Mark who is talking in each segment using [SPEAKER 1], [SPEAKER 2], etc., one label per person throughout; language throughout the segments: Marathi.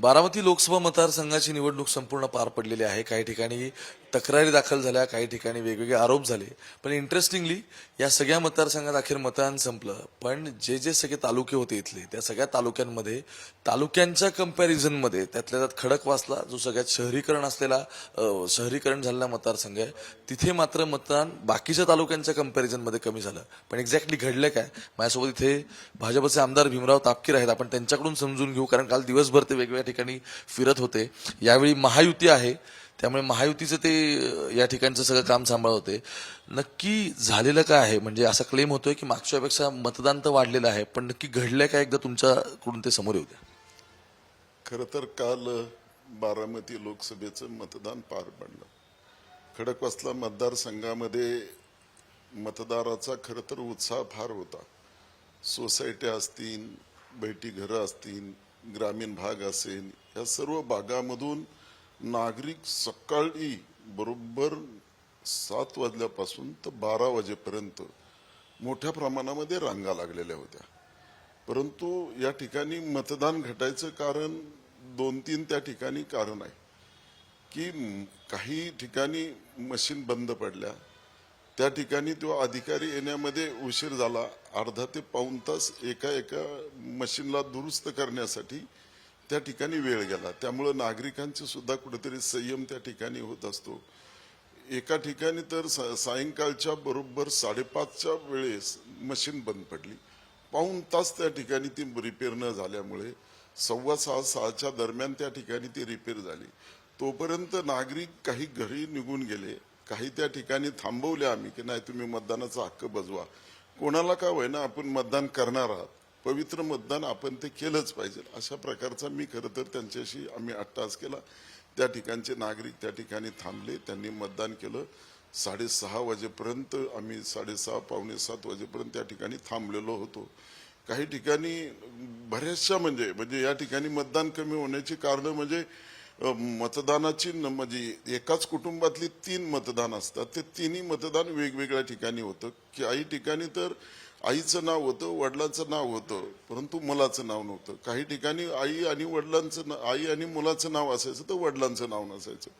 [SPEAKER 1] बारामती लोकसभा मतदारसंघाची निवडणूक संपूर्ण पार पडलेली आहे. काही ठिकाणी तक्रारी दाखल झाल्या काही ठिकाणी वेगवेगळे आरोप झाले. पण इंटरेस्टिंगली या सगळ्या मतदारसंघात अखेर मतदान संपलं. पण जे जे सगळे तालुके होते इथले त्या सगळ्या तालुक्यांमध्ये तालुक्यांच्या कम्पॅरिझनमध्ये त्यातल्या त्यात खडक वाचला जो सगळ्यात शहरीकरण असलेला शहरीकरण झालेला मतदारसंघ आहे तिथे मात्र मतदान बाकीच्या तालुक्यांच्या कम्पॅरिझनमध्ये कमी झालं. पण एक्झॅक्टली घडलं काय? माझ्यासोबत इथे भाजपचे आमदार भीमराव तापकीर आहेत. आपण त्यांच्याकडून समजून घेऊ कारण काल दिवसभर ते वेगवेगळ्या ठिकाणी फिरत होते. यावेळी महायुती आहे. त्यामुळे महायुतीचं ते या ठिकाणचं सगळं काम सांभाळ होते. नक्की झालेलं काय आहे? म्हणजे असा क्लेम होतोय की मागच्यापेक्षा मतदान तर वाढलेलं आहे पण नक्की घडलंय काय एकदा तुमच्याकडून ते समोर येऊ द्या?
[SPEAKER 2] खरं तर काल बारामती लोकसभेचं मतदान पार पडलं. खडकवासला मतदारसंघामध्ये मतदाराचा खरं तर उत्साह फार होता. सोसायट्या असतील बैठी घरं असतील ग्रामीण भाग असेल या सर्व भागामधून नागरिक सकाळी बरोबर सात वाजल्यापासून तर बारा वाजेपर्यंत मोठ्या प्रमाणामध्ये रांगा लागलेल्या होत्या. परंतु या ठिकाणी मतदान घटायचं कारण दोन तीन त्या ठिकाणी कारण आहे. की काही ठिकाणी मशीन बंद पडल्या. त्या ठिकाणी तो अधिकारी येण्यामध्ये उशीर झाला. अर्धा ते पाऊण तास एका एका मशीनला दुरुस्त करण्यासाठी त्या ठिकाणी वेळ गेला. त्यामुळं नागरिकांचे सुद्धा कुठेतरी संयम त्या ठिकाणी होत असतो. एका ठिकाणी तर सायंकाळच्या बरोबर साडेपाचच्या वेळेस मशीन बंद पडली. पाऊण तास त्या ठिकाणी ती रिपेअर न झाल्यामुळे सव्वा सहा सहाच्या दरम्यान त्या ठिकाणी ती रिपेअर झाली. तोपर्यंत नागरिक काही घरी निघून गेले. काही त्या ठिकाणी थांबवले आम्ही की नाही तुम्ही मतदानाचा हक्क बजवा. कोणाला का होईना आपण मतदान करणार आहात. पवित्र मतदान आपण ते केलंच पाहिजे. अशा प्रकारचा मी खरं तर त्यांच्याशी आम्ही अट्टास केला. त्या ठिकाणचे नागरिक त्या ठिकाणी थांबले. त्यांनी मतदान केलं. साडेसहा वाजेपर्यंत आम्ही साडेसहा पावणे सात वाजेपर्यंत त्या ठिकाणी थांबलेलो होतो. काही ठिकाणी बऱ्याचशा म्हणजे म्हणजे या ठिकाणी मतदान कमी होण्याची कारणं म्हणजे मतदानाची म्हणजे एकाच कुटुंबातली तीन मतदान असतात. ते तिन्ही मतदान वेगवेगळ्या ठिकाणी होतं. की काही ठिकाणी तर आईचं नाव होतं वडिलांचं नाव होतं परंतु मुलाचं नाव नव्हतं. काही ठिकाणी आई आणि वडिलांचं ना- आई आणि मुलाचं नाव असायचं तर वडिलांचं नाव नसायचं.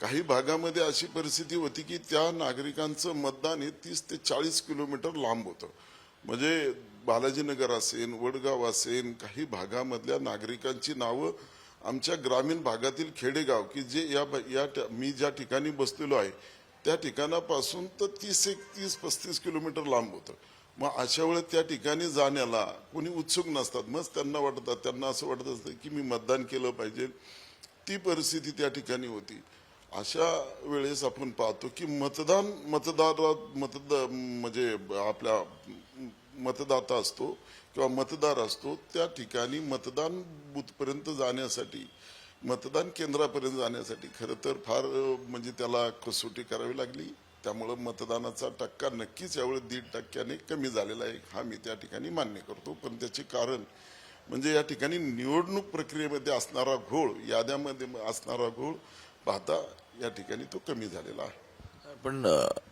[SPEAKER 2] काही भागामध्ये अशी परिस्थिती होती की त्या नागरिकांचं मतदान हे तीस ते चाळीस किलोमीटर लांब होतं. म्हणजे बालाजीनगर असेल वडगाव असेल काही भागामधल्या नागरिकांची नावं आमच्या ग्रामीण भागातील खेडेगाव की जे या या मी ज्या ठिकाणी बसलेलो आहे त्या ठिकाणापासून तर तीस एक तीस पस्तीस किलोमीटर लांब होतं. मग अशा वेळेस त्या ठिकाणी जाण्याला कोणी उत्सुक नसतात. मग त्यांना वाटतात त्यांना असं वाटत असतं की मी मतदान केलं पाहिजे. ती परिस्थिती त्या ठिकाणी होती. अशा वेळेस आपण पाहतो की मतदान मतदारा मतदा म्हणजे आपल्या मतदाता असतो किंवा मतदार असतो त्या ठिकाणी मतदान बूथपर्यंत जाण्यासाठी मतदान केंद्रापर्यंत जाण्यासाठी खरं तर फार म्हणजे त्याला कसोटी करावी लागली. त्यामुळं मतदानाचा टक्का नक्कीच यावेळी दीड टक्क्याने कमी झालेला आहे. हा मी त्या ठिकाणी मान्य करतो. पण त्याचे कारण म्हणजे या ठिकाणी निवडणूक प्रक्रियेमध्ये असणारा घोळ याद्यामध्ये असणारा घोळ पाहता या ठिकाणी तो कमी झालेला आहे.
[SPEAKER 1] पण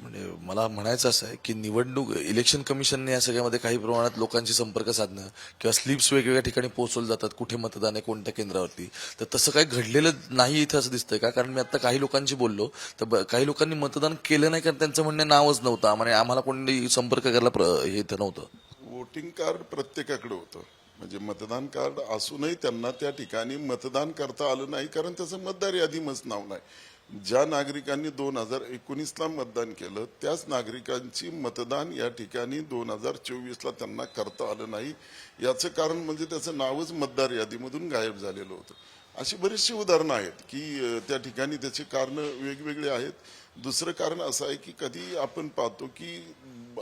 [SPEAKER 1] म्हणजे मला म्हणायचं असं आहे की निवडणूक इलेक्शन कमिशनने या सगळ्यामध्ये काही प्रमाणात लोकांशी संपर्क साधणं किंवा स्लिप्स वेगवेगळ्या ठिकाणी पोहोचवले जातात कुठे मतदान आहे कोणत्या केंद्रावरती. तर तसं काही घडलेलं नाही इथं असं दिसतंय का? कारण मी आता काही लोकांशी बोललो तर काही लोकांनी मतदान केलं नाही कारण त्यांचं म्हणणं नावच नव्हतं. म्हणजे आम्हाला कोणी संपर्क करायला हे इथं नव्हतं.
[SPEAKER 2] वोटिंग कार्ड प्रत्येकाकडे होतं. म्हणजे मतदान कार्ड असूनही त्यांना त्या ठिकाणी मतदान करता आलं नाही कारण त्याचं मतदार यादीमच नाव नाही. ज्या नागरिकांनी दोन हजार एकोणीसला मतदान केलं त्याच नागरिकांची मतदान या ठिकाणी दोन हजार चोवीसला त्यांना करता आलं नाही. याचं कारण म्हणजे त्याचं नावच मतदार यादीमधून गायब झालेलं होतं. अशी बरीचशी उदाहरणं आहेत की त्या ठिकाणी त्याची कारणं वेगवेगळी आहेत. दुसरं कारण असं आहे की कधी आपण पाहतो की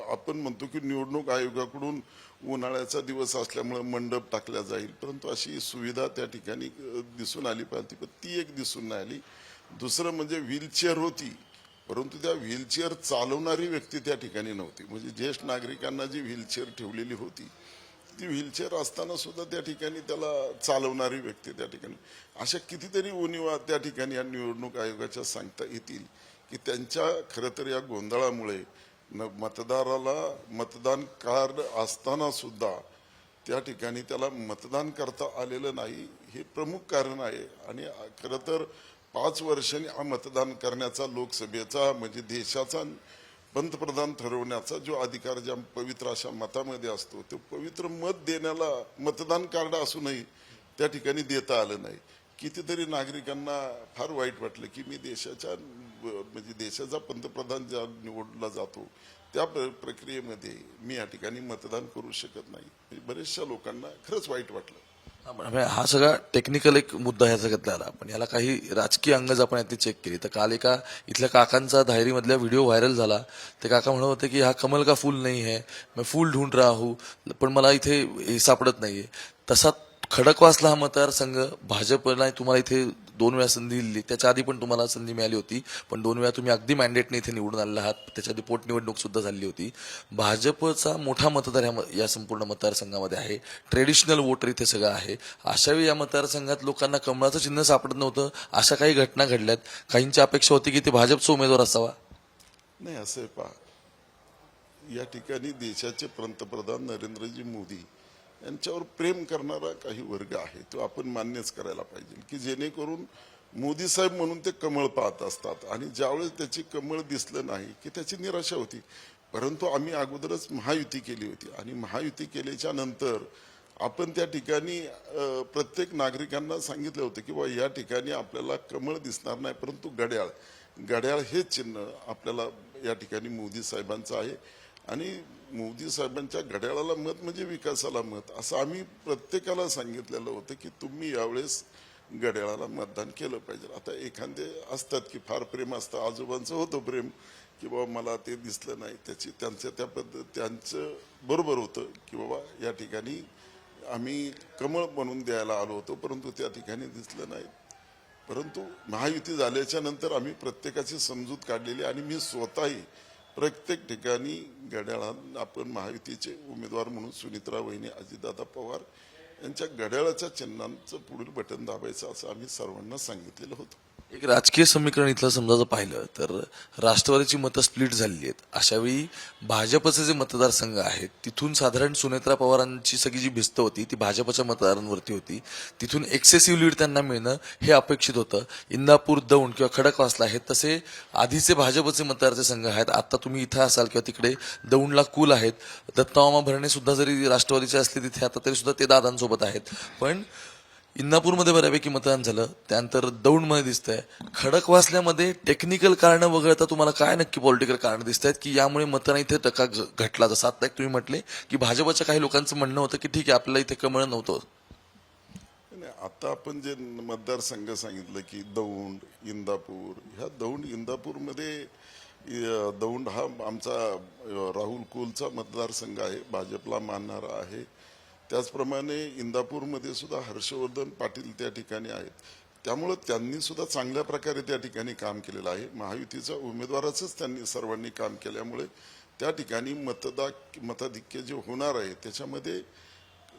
[SPEAKER 2] आपण म्हणतो की निवडणूक आयोगाकडून उन्हाळ्याचा दिवस असल्यामुळे मंडप टाकला जाईल. परंतु अशी सुविधा त्या ठिकाणी दिसून आली पाहिजे पण ती एक दिसून नाही आली. दुसरं म्हणजे व्हीलचेअर होती परंतु त्या व्हीलचेअर चालवणारी व्यक्ती त्या ठिकाणी नव्हती. म्हणजे ज्येष्ठ नागरिकांना जी व्हीलचेअर ठेवलेली होती ती व्हीलचेअर असताना सुद्धा त्या ठिकाणी त्याला चालवणारी व्यक्ती त्या ठिकाणी. अशा कितीतरी उणीवा त्या ठिकाणी या निवडणूक आयोगाच्या सांगता येतील की त्यांच्या खरं तर या गोंधळामुळे न मतदाराला मतदान कार्ड असताना सुद्धा त्या ठिकाणी त्याला मतदान करता आलेलं नाही हे प्रमुख कारण आहे. आणि खरं तर पाच वर्षांनी हा मतदान करण्याचा लोकसभेचा म्हणजे देशाचा पंतप्रधान ठरवण्याचा जो अधिकार ज्या पवित्र अशा मतामध्ये असतो तो पवित्र मत देण्याला मतदान कार्ड असूनही त्या ठिकाणी देता आलं नाही. कितीतरी नागरिकांना फार वाईट वाटलं की मी देशाच्या म्हणजे देशाचा पंतप्रधान ज्या निवडला जातो त्या प्र- प्रक्रियेमध्ये मी या ठिकाणी मतदान करू शकत नाही. बरेचशा बऱ्याचशा लोकांना खरंच वाईट वाटलं.
[SPEAKER 1] हा, हा सगळा टेक्निकल एक मुद्दा ह्या सगळ्यातला आला पण याला काही राजकीय अंगज आपण यातली चेक केली तर काल एका इथल्या काकांचा धायरीमधला व्हिडिओ व्हायरल झाला. ते काका म्हणत होते की हा कमल का फूल नाही है मैं फूल ढूंढ रहा हूं. पण मला इथे हे सापडत नाहीये. तसा खडकवासला हा मतदारसंघ भाजपला तुम्हाला इथे दोन वेळा संधी दिली. त्याच्या आधी पण तुम्हाला संधी मिळाली होती पण दोन वेळा तुम्ही अगदी मॅन्डेटने इथे निवडून आलेला आहात. त्याच्या आधी पोटनिवडणूक सुद्धा झाली होती. भाजपचा मोठा मतदार ह्या म- या संपूर्ण मतदारसंघामध्ये आहे. ट्रेडिशनल वोटर इथे सगळं आहे. अशा वेळी या मतदारसंघात लोकांना कमळाचं चिन्ह सापडत नव्हतं. अशा काही घटना घडल्यात. काहींची अपेक्षा होती की ते भाजपचा उमेदवार असावा.
[SPEAKER 2] नाही असं आहे पहा. या ठिकाणी देशाचे पंतप्रधान नरेंद्रजी मोदी यांच्यावर प्रेम करणारा काही वर्ग आहे तो आपण मान्यच करायला पाहिजे. की जेणेकरून मोदी साहेब म्हणून ते कमळ पाहत असतात आणि ज्यावेळेस त्याची कमळ दिसलं नाही की त्याची निराशा होती. परंतु आम्ही अगोदरच महायुती केली होती आणि महायुती केल्याच्यानंतर आपण त्या ठिकाणी प्रत्येक नागरिकांना सांगितलं होतं की बा या ठिकाणी आपल्याला कमळ दिसणार नाही परंतु घड्याळ. घड्याळ हे चिन्ह आपल्याला या ठिकाणी मोदी साहेबांचं आहे. आणि मोदी साहेबांच्या घड्याळाला मत म्हणजे विकासाला मत. असं आम्ही प्रत्येकाला सांगितलेलं होतं की तुम्ही यावेळेस घड्याळाला मतदान केलं पाहिजे. आता एखादे असतात की फार प्रेम असतं आजोबांचं होतं प्रेम की बाबा मला ते दिसलं नाही त्याची त्यांचं त्या पद्धत त्यांचं बरोबर होतं की बाबा या ठिकाणी आम्ही कमळ बनवून द्यायला आलो होतो परंतु त्या ठिकाणी दिसलं नाही. परंतु महायुती झाल्याच्यानंतर आम्ही प्रत्येकाची समजूत काढलेली आणि मी स्वतःही प्रत्येक ठिकाणी घड्याळात आपण महायुतीचे उमेदवार म्हणून सुनित्रा वहिनी अजितदादा पवार यांच्या घड्याळाच्या चिन्हांचं पुढील बटन दाबायचं असं आम्ही सर्वांना सांगितलेलं होतं.
[SPEAKER 1] एक राजकीय समीकरण इथलं समजा जर पाहिलं तर राष्ट्रवादीची मतं स्प्लिट झालेली आहेत. अशावेळी भाजपचे जे मतदारसंघ आहेत तिथून साधारण सुनेत्रा पवारांची सगळी जी भिस्त होती ती भाजपच्या मतदारांवरती होती. तिथून एक्सेसिव्ह लीड त्यांना मिळणं हे अपेक्षित होतं. इंदापूर दौंड किंवा खडकवासला आहेत तसे आधीचे भाजपचे मतदारचे संघ आहेत. आता तुम्ही इथं असाल किंवा तिकडे दौंडला कुल आहेत. दत्तामामा भरणे सुद्धा जरी राष्ट्रवादीचे असले तिथे आता तरी सुद्धा ते दादांसोबत आहेत. पण इंदापूरमध्ये बऱ्यापैकी मतदान झालं. त्यानंतर दौंडमध्ये दिसतंय. खडकवासल्यामध्ये टेक्निकल कारण वगळता तुम्हाला काय नक्की पॉलिटिकल कारण दिसत आहेत की यामुळे मतदान इथे टका घटला जसं आता एक तुम्ही म्हटले की भाजपच्या काही लोकांचं म्हणणं होतं की ठीक आहे आपल्याला इथे कमळ नव्हतं.
[SPEAKER 2] नाही, आता आपण जे मतदारसंघ सांगितलं की दौंड इंदापूर ह्या दौंड इंदापूरमध्ये दौंड हा आमचा राहुल कुलचा मतदारसंघ आहे. भाजपला मानणारा आहे. त्याचप्रमाणे इंदापूरमध्ये सुद्धा हर्षवर्धन पाटील त्या ठिकाणी आहेत. त्यामुळं त्यांनी सुद्धा चांगल्या प्रकारे त्या ठिकाणी काम केलेलं आहे. महायुतीचा उमेदवाराचंच त्यांनी सर्वांनी काम केल्यामुळे त्या ठिकाणी मतदा मताधिक्य जे होणार आहे त्याच्यामध्ये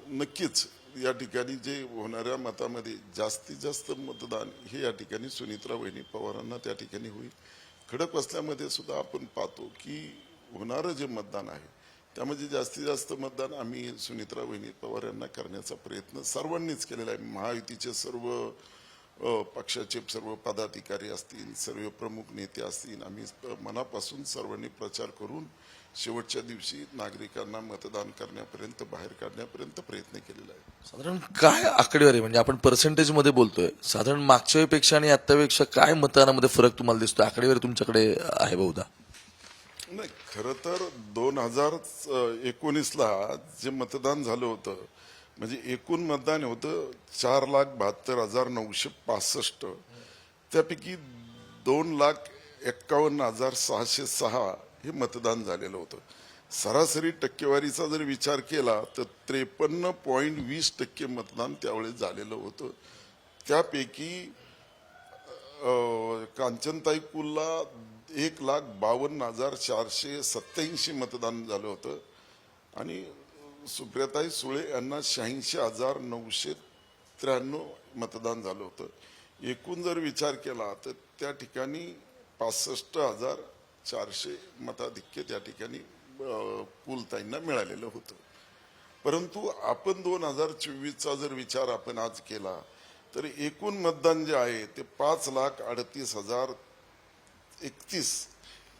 [SPEAKER 2] नक्कीच या ठिकाणी जे होणाऱ्या मतामध्ये जास्तीत जास्त मतदान हे या ठिकाणी सुनित्रा वहिनी पवारांना त्या ठिकाणी होईल. खडक असल्यामध्ये सुद्धा आपण पाहतो की होणारं जे मतदान आहे त्यामध्ये जास्तीत जास्त मतदान आम्ही सुनित्रा वहिनी पवार यांना करण्याचा प्रयत्न सर्वांनीच केलेला आहे. महायुतीचे सर्व पक्षाचे सर्व पदाधिकारी असतील सर्व प्रमुख नेते असतील आम्ही मनापासून सर्वांनी प्रचार करून शेवटच्या दिवशी नागरिकांना मतदान करण्यापर्यंत बाहेर काढण्यापर्यंत प्रयत्न केलेला आहे.
[SPEAKER 1] साधारण काय आकडेवारी? म्हणजे आपण पर्सेंटेजमध्ये बोलतोय. साधारण मागच्या वेळेपेक्षा आणि आत्तापेक्षा काय मतदानामध्ये फरक तुम्हाला दिसतोय? आकडेवारी तुमच्याकडे आहे बहुधा.
[SPEAKER 2] नाही खरं तर दोन हजार एकोणीसला जे मतदान झालं होतं म्हणजे एकूण मतदान होतं चार लाख बहात्तर हजार नऊशे पासष्ट. त्यापैकी दोन लाख एक्कावन्न हजार सहाशे सहा हे मतदान झालेलं होतं. सरासरी टक्केवारीचा जर विचार केला तर त्रेपन्न पॉईंट वीस टक्के मतदान त्यावेळेस झालेलं होतं. त्यापैकी कांचनताई कुलला एक लाख बावन्न हजार चारशे सत्याऐंशी मतदान झालं होतं. आणि सुप्रियाताई सुळे यांना शहाऐंशी हजार नऊशे त्र्याण्णव मतदान झालं होतं. एकूण जर विचार केला तर त्या ठिकाणी पासष्ट हजार चारशे मताधिक्य त्या ठिकाणी पुलताईंना कुलताईंना मिळालेलं होतं. परंतु आपण दोन हजार चोवीसचा जर विचार आपण आज केला तर एकूण मतदान जे आहे ते पाच लाख अडतीस हजार एकतीस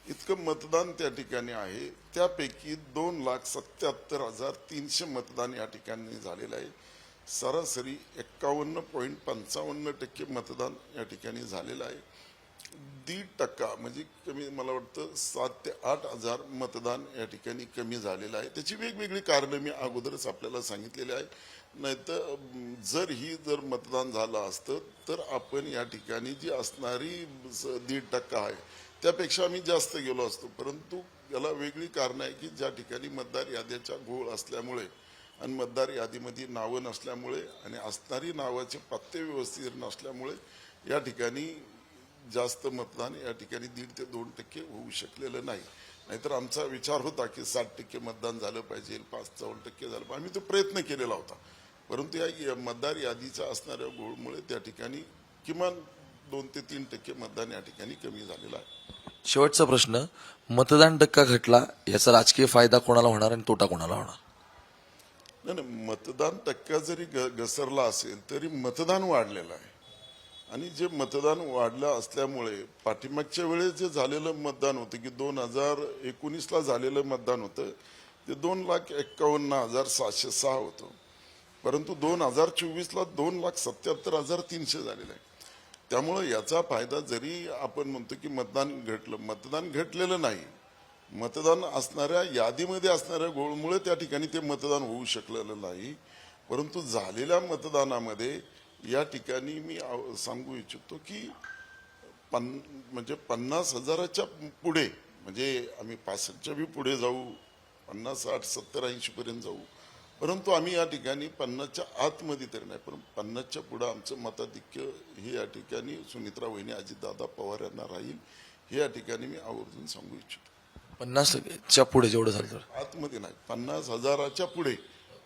[SPEAKER 2] इतकं मतदान त्या ठिकाणी आहे. त्यापैकी दोन लाख सत्याहत्तर हजार तीनशे मतदान या ठिकाणी झालेलं आहे. सरासरी एक्कावन्न पॉईंट पंचावन्न टक्के मतदान या ठिकाणी झालेलं आहे. दीड टक्का. म्हणजे कमी मला वाटतं सात ते आठ हजार मतदान या ठिकाणी कमी झालेलं आहे. त्याची वेगवेगळी कारणं मी अगोदरच आपल्याला सांगितलेली आहे नाहीतर जर ही जर मतदान झालं असतं तर आपण या ठिकाणी जी असणारी दीड टक्का आहे त्यापेक्षा आम्ही जास्त गेलो असतो. परंतु याला वेगळी कारणं आहे की ज्या ठिकाणी मतदार याद्याच्या घोळ असल्यामुळे आणि मतदार यादीमध्ये नावं नसल्यामुळे आणि असणारी नावाचे पत्ते व्यवस्थित नसल्यामुळे या ठिकाणी जास्त मतदान या ठिकाणी दीड ते दोन टक्के होऊ शकलेलं नाही. नाहीतर आमचा विचार होता की साठ टक्के मतदान झालं पाहिजे पाच चौन्न टक्के झालं पाहिजे. आम्ही तो प्रयत्न केलेला होता. परंतु या मतदार यादीच्या असणाऱ्या गोळमुळे त्या ठिकाणी किमान दोन ते तीन टक्के मतदान या ठिकाणी कमी झालेलं आहे.
[SPEAKER 1] शेवटचा प्रश्न मतदान टक्का घटला याचा राजकीय फायदा कोणाला होणार आणि तोटा कोणाला होणार?
[SPEAKER 2] नाही नाही मतदान टक्का जरी घसरला असेल तरी मतदान वाढलेलं आहे. आणि जे मतदान वाढलं असल्यामुळे पाठीमागच्या वेळेस जे झालेलं मतदान होतं की दोन हजार एकोणीसला झालेलं मतदान होतं ते दोन लाख एक्कावन्न हजार सहाशे सहा होतं. परंतु दोन हजार चोवीसला दोन लाख सत्याहत्तर हजार तीनशे झालेलं आहे. त्यामुळं याचा फायदा जरी आपण म्हणतो की मतदान घटलं मतदान घटलेलं नाही मतदान असणाऱ्या यादीमध्ये असणाऱ्या गोळमुळे त्या ठिकाणी ते मतदान होऊ शकलेलं नाही. परंतु झालेल्या मतदानामध्ये या ठिकाणी मी सांगू इच्छितो की पन म्हणजे पन्नास हजाराच्या पुढे म्हणजे आम्ही पासष्टच्या बी पुढे जाऊ पन्नास साठ सत्तर ऐंशी पर्यंत जाऊ. परंतु आम्ही या ठिकाणी पन्नासच्या आतमध्ये तरी नाही पण पन्नासच्या पुढे आमचं मताधिक्य हे या ठिकाणी सुमित्रा वहिनी अजितदादा पवार यांना राहील हे या ठिकाणी मी आवर्जून सांगू इच्छितो.
[SPEAKER 1] पन्नास टक्केच्या पुढे जेवढं झालं
[SPEAKER 2] आतमध्ये नाही पन्नास हजाराच्या पुढे.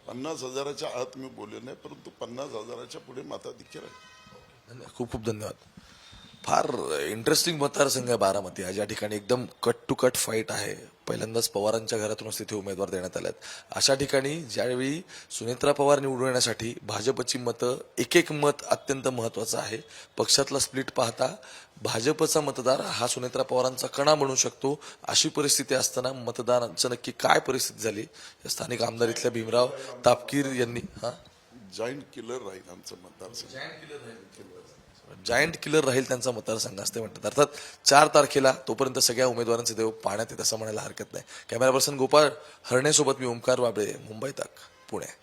[SPEAKER 2] पन्नास हजाराच्या आत मी बोलले नाही परंतु पन्नास हजाराच्या पुढे माता राहील
[SPEAKER 1] आहे. खूप खूप धन्यवाद. फार इंटरेस्टिंग मतदारसंघ आहे बारामती आज या ठिकाणी एकदम कट टू कट फाईट आहे. पहिल्यांदाच पवारांच्या घरातूनच तिथे उमेदवार देण्यात आल्यात अशा ठिकाणी ज्यावेळी सुनेत्रा पवार निवडून येण्यासाठी भाजपची मतं एक एक मत अत्यंत महत्वाचं आहे. पक्षातला स्प्लिट पाहता भाजपचा मतदार हा सुनेत्रा पवारांचा कणा बनू शकतो. अशी परिस्थिती असताना मतदारांचं नक्की काय परिस्थिती झाली? या स्थानिक आमदार इथल्या भीमराव तापकीर यांनी हा?
[SPEAKER 2] जॉईंट किलर राहील आमचं मतदारसंघ.
[SPEAKER 1] जायंट किलर राहील त्यांचा मतदारसंघ असते म्हणतात. अर्थात चार तारखेला तोपर्यंत सगळ्या उमेदवारांचे देव पाहण्यात येत असं म्हणायला हरकत नाही. कॅमेरा पर्सन गोपाळ हरणेसोबत मी ओंकार बाबळे मुंबई तक पुणे.